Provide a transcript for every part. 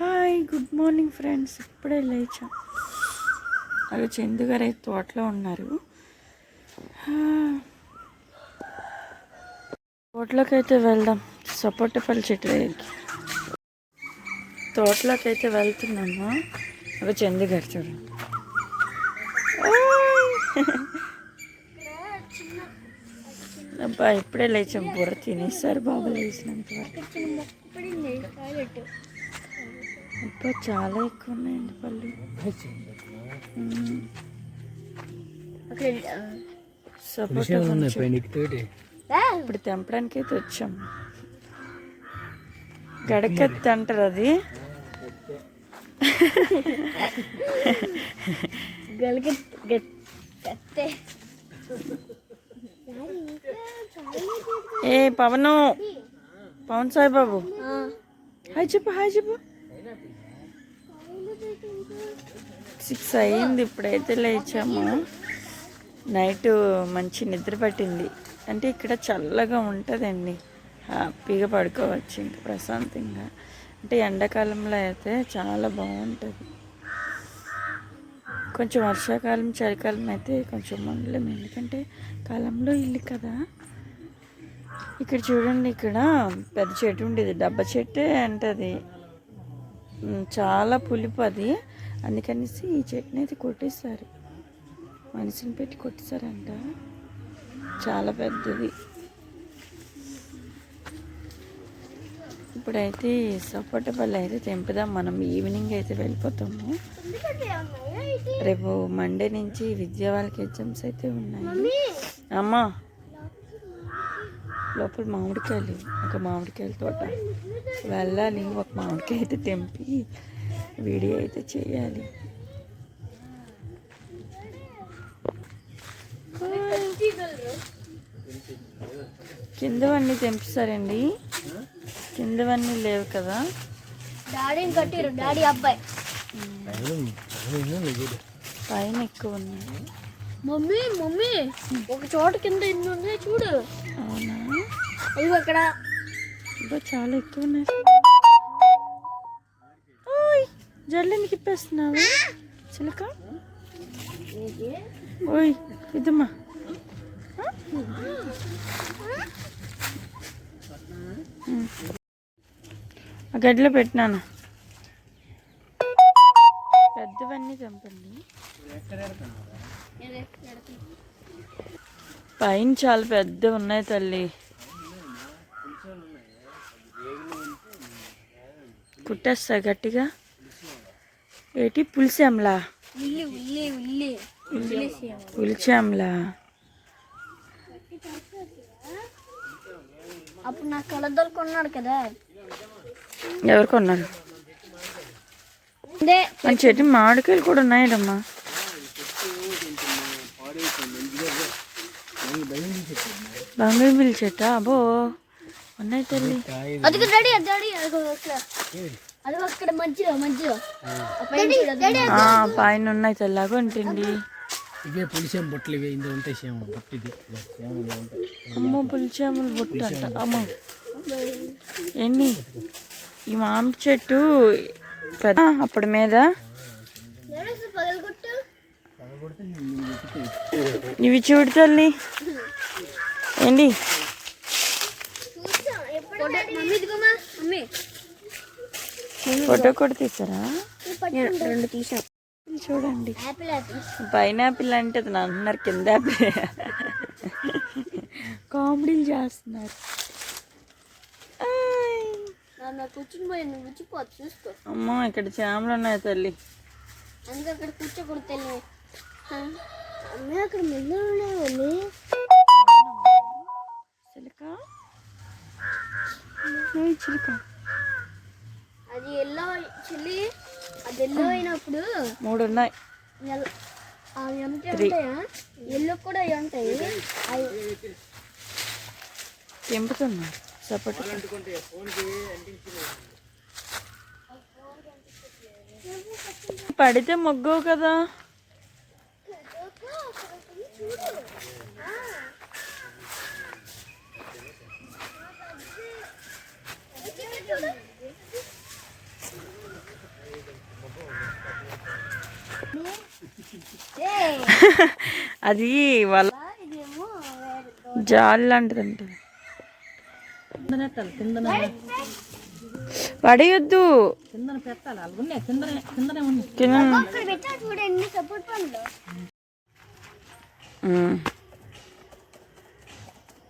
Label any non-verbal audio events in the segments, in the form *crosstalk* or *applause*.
Hi good morning friends ఇప్పుడే లేచాం. అలా చందు గారు అయితే తోటలో ఉన్నారు. తోటలోకి అయితే వెళ్దాం. సపోటపల్లి చెట్టు దగ్గరికి. తోటలోకి అయితే వెళ్తున్నాము. అవి చందు గారు చూడండి. అబ్బా ఇప్పుడే లేచాం. బుర్ర తినేసారు బాబు లేచినంత వరకు. అబ్బా చాలా ఎక్కువ ఉన్నాయండి పళ్ళు. సపోటా ఇప్పుడు తెంపడానికి అయితే వచ్చాం గడకెత్తి అంటారు అది. ఏ పవను. పవన్ సాయి బాబు హాయ్ చెప్పు హాయ్ చెప్పు. సిక్స్ అయ్యింది ఇప్పుడైతే లేచాము. నైట్ మంచి నిద్ర పట్టింది. అంటే ఇక్కడ చల్లగా ఉంటుందండి. హ్యాపీగా పడుకోవచ్చు ఇంకా ప్రశాంతంగా. అంటే ఎండాకాలంలో అయితే చాలా బాగుంటుంది. కొంచెం వర్షాకాలం చలికాలం అయితే కొంచెం మండలం ఎందుకంటే కాలంలో ఇల్లు కదా. ఇక్కడ చూడండి ఇక్కడ పెద్ద చెట్టు ఉండేది. డబ్బా చెట్టే అంటది. చాలా పులుపు అది. అందుకనేసి ఈ చెట్టుని అయితే కొట్టేశారు. మనిషిని పెట్టి కొట్టేశారంట. చాలా పెద్దది. ఇప్పుడైతే సపోటా పళ్ళు అయితే తెంపుదాం. మనం ఈవినింగ్ అయితే వెళ్ళిపోతాము. రేపు మండే నుంచి విద్యా వాళ్ళకి ఎగ్జామ్స్ అయితే ఉన్నాయి. అమ్మా లోపల మామిడికాయలు ఒక మామిడికాయల తోట. వెళ్ళాలి. ఒక మామిడికాయ అయితే తెంపి వీడియో అయితే చేయాలి. కిందవన్నీ తెంపిస్తారండి. కిందవన్నీ లేవు కదా. డాడీని కట్టిరు డాడీ అబ్బాయి. పైన ఎక్కువ ఉన్నాయి. మమ్మీ మమ్మీ ఒక చోట కింద ఎన్ని ఉన్నాయి చూడు. అవునా? అవి అక్కడ. చాలా ఎక్కువ ఉన్నాయి. ఓయ్ జల్లని తిప్పేస్తున్నావు చిలక? ఓయ్ ఇదమ్మా. ఆ గడ్డిలో పెట్టినాను. పెద్దవన్నీ చంపండి. పైన చాలా పెద్ద ఉన్నాయి తల్లి. కుట్టేస్తా గట్టిగా. ఏటి? పులిసాంలా ఉల్లి ఉల్లి ఉల్లి. ఉల్లి. పులిచాంలా అప్పుడు నా కలద్దలు కొన్నాడు కదా. ఎవరు కొన్నారు? మన చెట్టు మామిడికాయలు కూడా ఉన్నాయమ్మా బంగాళబిల్లి చెట్ట? అబో ఉన్నాయి తల్లి. డాడీ అది డాడీ అదిగో అక్కడ. మధ్యలో ఆ. పైన అది. ఉన్నాయి తల్లి అగొంటండి ఇవే పులిసేం బొట్టలు ఇవే ఇందులో ఉంటాయి సేమ బొట్టు ఇది. అమ్మో పులిచాములు బుట్ట అంట. అమ్మో. ఎన్ని? ఈ మామిడి చెట్టు పెద్ద అప్పటి మీద. ఇవి చూడు తల్లి. ఏంటి చూసా ఎప్పుడు మమ్మీ ఇదిగోమా మమ్మీ ఫోటో కూడా తీసారా? రెండు తీసాం. చూడండి. యాపిల్ పైనాపిల్ అంటే అది అంటున్నారు కింద కామెడీలు చేస్తున్నారు. అమ్మో ఇక్కడ చేమలు ఉన్నాయి తల్లి. అక్కడ కూర్చోకూడదు అమ్మ అక్కడ మెల్లు ఉన్నాయి చిలుక. అది ఎల్లో చిల్లి అది ఎల్లో అయినప్పుడు మూడు ఉన్నాయి. అవి ఉంటాయా? ఎల్లో కూడా అవి ఉంటాయి. అవి తెంపుతున్నారు సపోర్ట్. పడితే మొగ్గవు కదా అది వాళ్ళ ఇదేమో వేరే జాలి లాంటిదంట కిందనే పెట్టాలి కిందనే పడేయొద్దు కిందన పెట్టాలి అవి ఉన్నాయి కిందనే కిందనే ఉన్నాయి కింద *laughs* అది వాళ్ళ జాలి లాంటిది అంటుంది పడేయొద్దు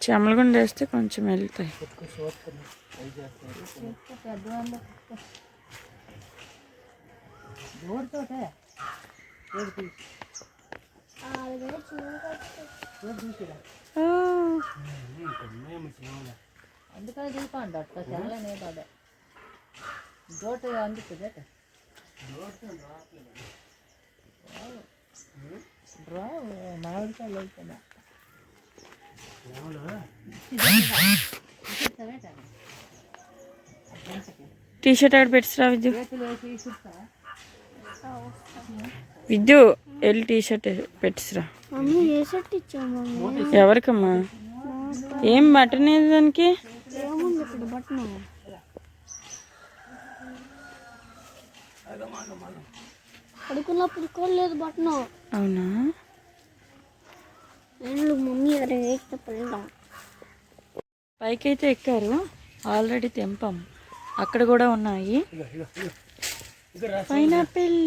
చెమలగుండ వేస్తే కొంచెం వెళ్తాయి. పెద్దవాళ్ళు అందుకని చూపండి అట్లా చాలా నేతాడే దోట అందుతుంది రా మామిడికాయలు వెళ్తున్నా టీ షర్ట్ ఆడ పెట్టిరా విద్యు చేతులు వేసి ఇసుతా విద్యు వెళ్ళి టీ షర్ట్ పెట్టిరా మమ్మీ ఏ షర్ట్ ఇచ్చావు మమ్మీ? ఎవరికమ్మా? ఏం బటన్ ఏది దానికి? పడుకున్నప్పుడు కూడా లేదు బట్టను అవునా? నేను మమ్మీ పైకి అయితే ఎక్కారు. ఆల్రెడీ తెంపాం. అక్కడ కూడా ఉన్నాయి. పైనాపిల్.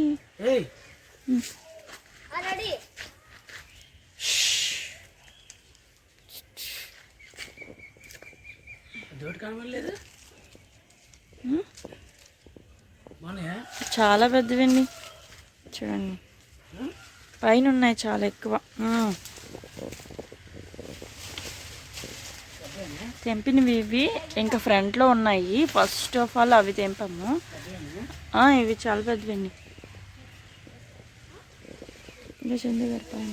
చాలా పెద్దవండి చూడండి. పైన ఉన్నాయి చాలా ఎక్కువ. తెంపినవి ఇవి. ఇంకా ఫ్రంట్లో ఉన్నాయి. ఫస్ట్ ఆఫ్ ఆల్ అవి తెంపాము. ఇవి చాలా పెద్దవండి ఇంకా చందు గారి పైన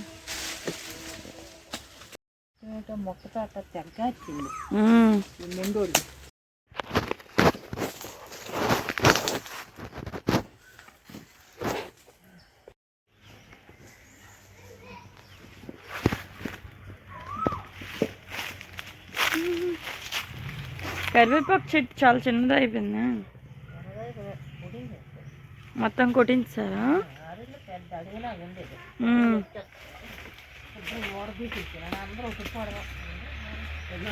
మొక్కతో అట్లా తెగ వచ్చింది. ఉమ్. మెండోడి కరివేపాకు చెట్టు చాలా చిన్నది అయిపోయింది మొత్తం కొట్టించారా? పెద్ద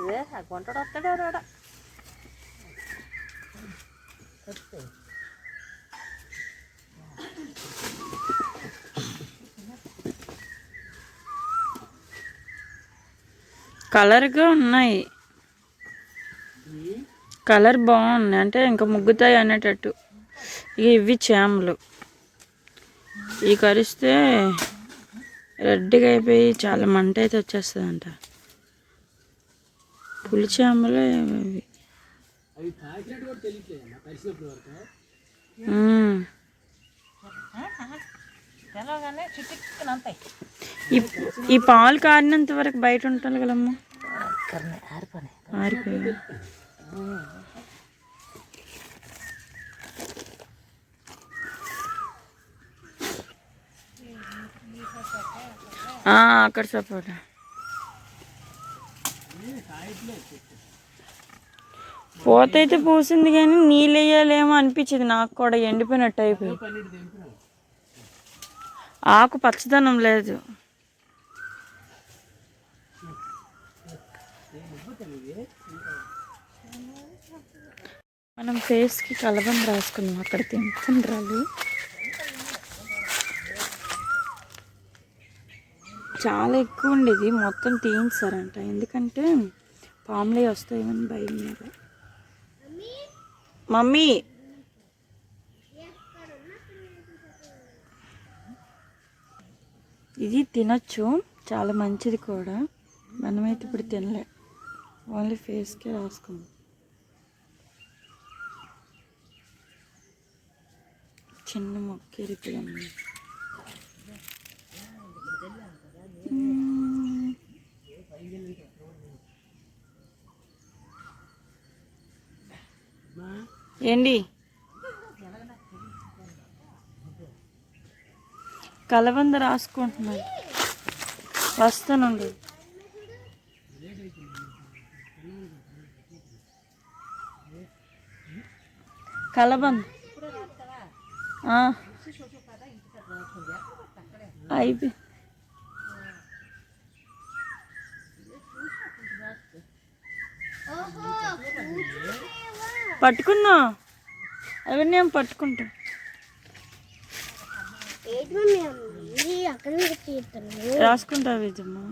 అడవిలా ఆ. వస్తాడు రాడా కలర్గా ఉన్నాయి. కలర్ బాగుంది. అంటే ఇంకా ముగ్గుతాయి అనేటట్టు. ఇక ఇవి చేమలు. ఈ కరిస్తే రెడ్గా అయిపోయి చాలా మంట అయితే వచ్చేస్తుందంట పులి చేమలు ఇవి అవి తాకినట్టు కూడా తెలియట్లేదు కలిసినప్పుడు వరకు మ్మ్. చిట్టుకుని అంతాయి ఈ ఈ పాలు కారినంత వరకు బయట ఉంటాను కదమ్మా. ఆరిపోయి అక్కడ సపోర్ట్ పూత అయితే పూసింది కానీ నీళ్ళు వేయాలేమో అనిపించింది. నాకు కూడా ఎండిపోయినట్టు అయిపోయింది. ఆకు పచ్చదనం లేదు. మనం ఫేస్కి కలబంద రాసుకున్నాం. అక్కడ తింటుండ్రాలు చాలా ఎక్కువ ఉండేది. మొత్తం తీయించారంట. ఎందుకంటే పాములే వస్తాయేమని భయం మీద. మమ్మీ! ఇది తినచ్చు. చాలా మంచిది కూడా. మనమైతే ఇప్పుడు తినలే. ఓన్లీ ఫేస్కే రాసుకుంది. చిన్న మొక్క ఎరిపిదమ్మీ ఏంటి కలబంద రాసుకుంటున్నాను వస్తానండి. కలబంద. అయిపోయి పట్టుకున్నా. అవన్నీ ఏం పట్టుకుంటా. ఏంటి మమ్మీ అమ్మ అక్కడ తీస్తాను రాసుకుంటా విజమ్మా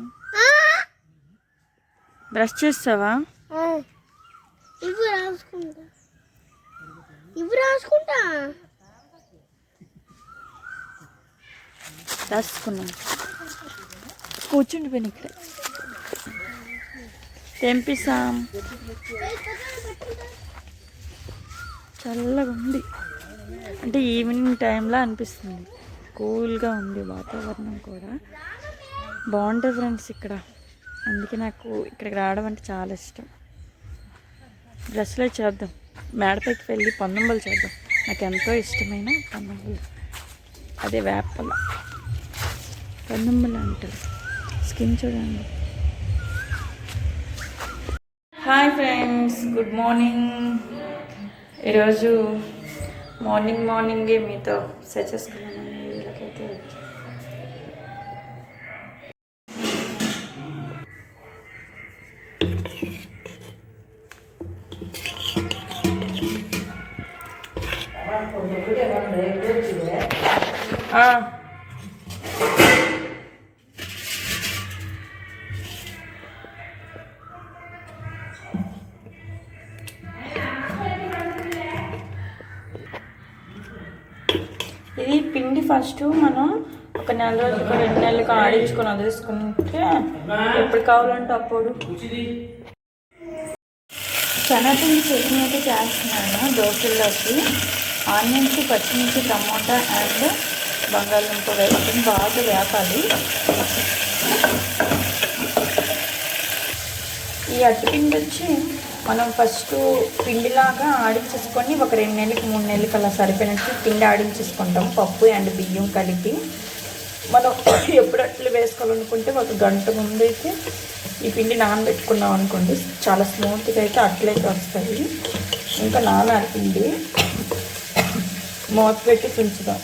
బ్రష్ చేస్తావా? ఇవి రాసుకుంటా. ఇవి రాసుకుంటా. రాసుకున్నాను కూర్చుండి పోయిన ఇక్కడ. తెంపిస్తాం. చల్లగా ఉంది. అంటే ఈవినింగ్ టైంలో అనిపిస్తుంది. కూల్గా ఉంది వాతావరణం కూడా. బాగుంటుంది ఫ్రెండ్స్ ఇక్కడ. అందుకే నాకు ఇక్కడికి రావడం అంటే చాలా ఇష్టం. డ్రెస్లే చేద్దాం. మేడపైకి వెళ్ళి పందంబలు చేద్దాం. నాకు ఎంతో ఇష్టమైన పందంబలు అదే వేపల. పందంబలు అంటారు. స్కిన్ చూడండి. Hi friends. Good morning. ఈరోజు మార్నింగ్ మార్నింగే మీతో సెట్ చేసుకున్నాను ఇది పిండి ఫస్ట్ మనం ఒక నెల రోజులు రెండు నెలలకు ఆడించుకొని వదిలేసుకుంటే ఎప్పుడు కావాలంటే అప్పుడు. శనగపిండి చట్నీ అయితే చేస్తున్నాను దోశల్లోకి. ఆనియన్స్ పచ్చిమిర్చి టమాటా అండ్ బంగాళదుంప వేసుకొని బాగా వేపాలి. ఈ అట్టుపిండి వచ్చి మనం ఫస్ట్ పిండిలాగా ఆడించేసుకొని ఒక రెండు నెలలకి మూడు నెలలకి అలా సరిపోయినట్టు పిండి ఆడించేసుకుంటాం. పప్పు అండ్ బియ్యం కలిపి. మనం *coughs* ఎప్పుడు అట్లు వేసుకోవాలనుకుంటే ఒక గంట ముందు అయితే ఈ పిండి నానబెట్టుకున్నాం అనుకోండి చాలా స్మూత్గా అయితే అట్లయితే వస్తాయి. ఇంకా నానాలి పిండి. *coughs* మూత పెట్టి ఉంచుదాం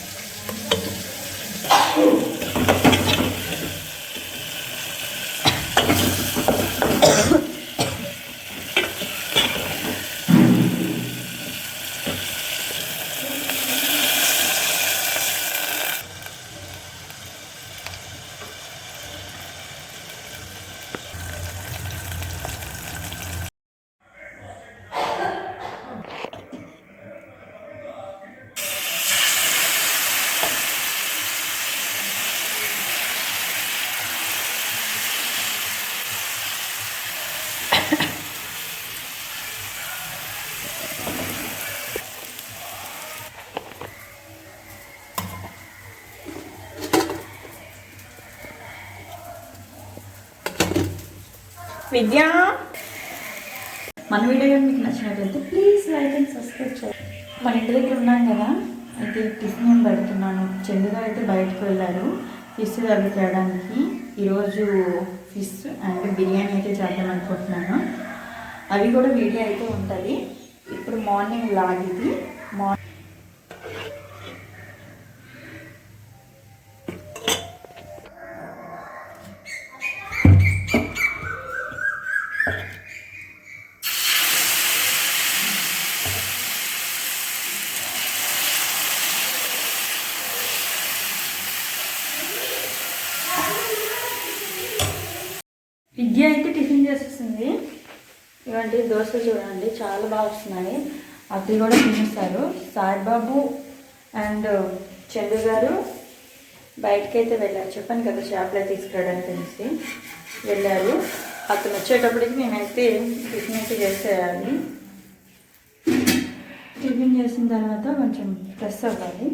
విద్య. మన వీడియో మీకు నచ్చినట్లయితే ప్లీజ్ లైక్ అండ్ సబ్స్క్రైబ్ చేయండి. మన ఇంటి దగ్గర ఉన్నాం కదా అయితే టిఫిన్ నేను పెడుతున్నాను? చందుగా అయితే బయటకు వెళ్ళారు. ఫిష్ దగ్గర చేయడానికి ఈరోజు ఫిష్ అండ్ బిర్యానీ అయితే చేద్దాం అనుకుంటున్నాను. అవి కూడా వీడియో అయితే ఉంటుంది. ఇప్పుడు మార్నింగ్ లాగిది. మార్నింగ్ వస్తున్నాయి. అవి కూడా తినేస్తారు సాయిబాబు అండ్ uh, చందు గారు బయటకి అయితే వెళ్ళారు. చెప్పాను కదా చేపలే తీసుకురావడానికి తెలిసి వెళ్ళారు. అతను వచ్చేటప్పటికి మేమైతే టిఫిన్ అయితే చేసేయాలి. టిఫిన్ చేసిన తర్వాత కొంచెం ఫ్రెష్ అవ్వాలి.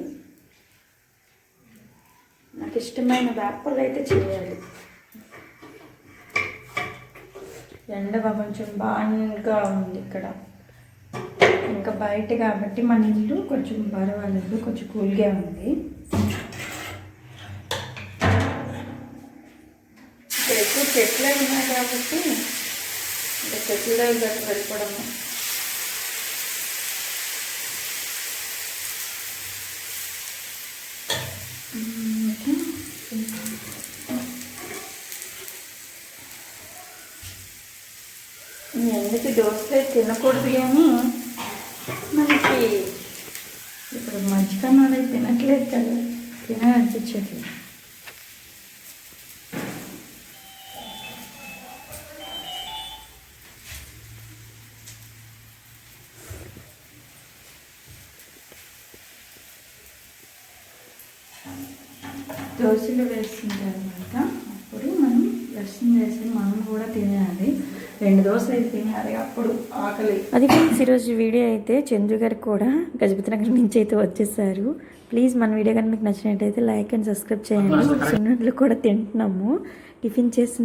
నాకు ఇష్టమైన వేపలు అయితే చేయాలి. ఎండ కొంచెం బాగా ఉంది ఇక్కడ. ఇంకా బయట కాబట్టి మన ఇల్లు కొంచెం పర్వాలేదు కొంచెం కూల్గా ఉంది. ఎక్కువ చెట్లే ఉన్నాయి కాబట్టి ఇంకా చెట్ల దగ్గర వెళ్ళిపోవడము. తినకూడదు కానీ మనకి ఇప్పుడు మధ్యకాలంలో అయితే తినట్లేదు కదా. తినాలనిపించట్లేదు దోశలు వేసిన తర్వాత అప్పుడు మనం రసం వేసి మనం కూడా తినాలి. రెండు దోశలు అయితే తినాలి అప్పుడు ఆకలి. అది ఫ్రెండ్స్ ఈరోజు వీడియో అయితే చంద్రు గారు కూడా గజపతి నగర్ నుంచి అయితే వచ్చేసారు. ప్లీజ్ మన వీడియో కనుక మీకు నచ్చినట్టయితే లైక్ అండ్ సబ్స్క్రైబ్ చేయండి. సున్నుండలు కూడా తింటున్నాము. టిఫిన్ చేసిన